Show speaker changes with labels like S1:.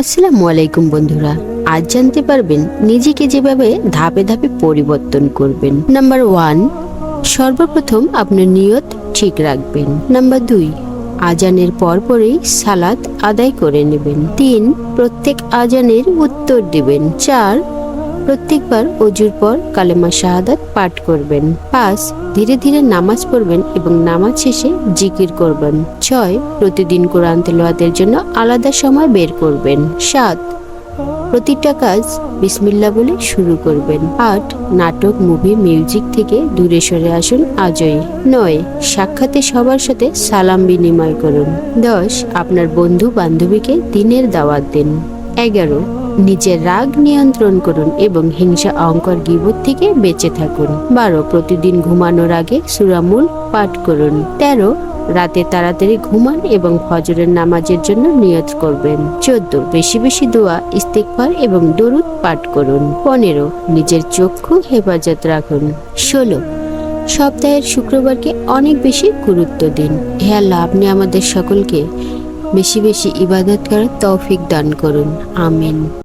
S1: আসসালামু আলাইকুম বন্ধুরা, আজ জানতে পারবেন নিজেকে যেভাবে ধাপে ধাপে পরিবর্তন করবেন। নাম্বার ওয়ান সর্বপ্রথম আপনার নিয়ত ঠিক রাখবেন। নাম্বার দুই, আজানের পরপরই সালাত আদায় করে নেবেন। তিন, প্রত্যেক আজানের উত্তর দেবেন। চার প্রত্যেকবার অজুর পর কালেমা শাহাদাত পাঠ করবেন। পাঁচ, ধীরে ধীরে নামাজ পড়বেন এবং নামাজ শেষে জিকির করবেন। ছয়, প্রতিদিন কোরআন তেলাওয়াতের জন্য আলাদা সময় বের করবেন। সাত, প্রতিটা কাজ বিসমিল্লা বলে শুরু করবেন। আট, নাটক, মুভি, মিউজিক থেকে দূরে সরে আসুন আজই। নয়, সাক্ষাতে সবার সাথে সালাম বিনিময় করুন। দশ, আপনার বন্ধু বান্ধবীকে দিনের দাওয়াত দিন। এগারো নিজের রাগ নিয়ন্ত্রণ করুন এবং হিংসা অহংকার গিবত থেকে বেঁচে থাকুন। বারো, প্রতিদিন ঘুমানোর আগে সুরামুল পাঠ করুন। তেরো, রাতে তাড়াতাড়ি ঘুমান এবং ফজরের নামাজের জন্য নিয়ত করবেন। চোদ্দ, বেশি বেশি দোয়া ইস্তেকবার এবং দরুদ পাঠ করুন। পনেরো, নিজের চক্ষু হেফাজত রাখুন। ষোলো, সপ্তাহের শুক্রবারকে অনেক বেশি গুরুত্ব দিন। হে আল্লাহ, আপনি আমাদের সকলকে বেশি বেশি ইবাদত করার তৌফিক দান করুন। আমিন।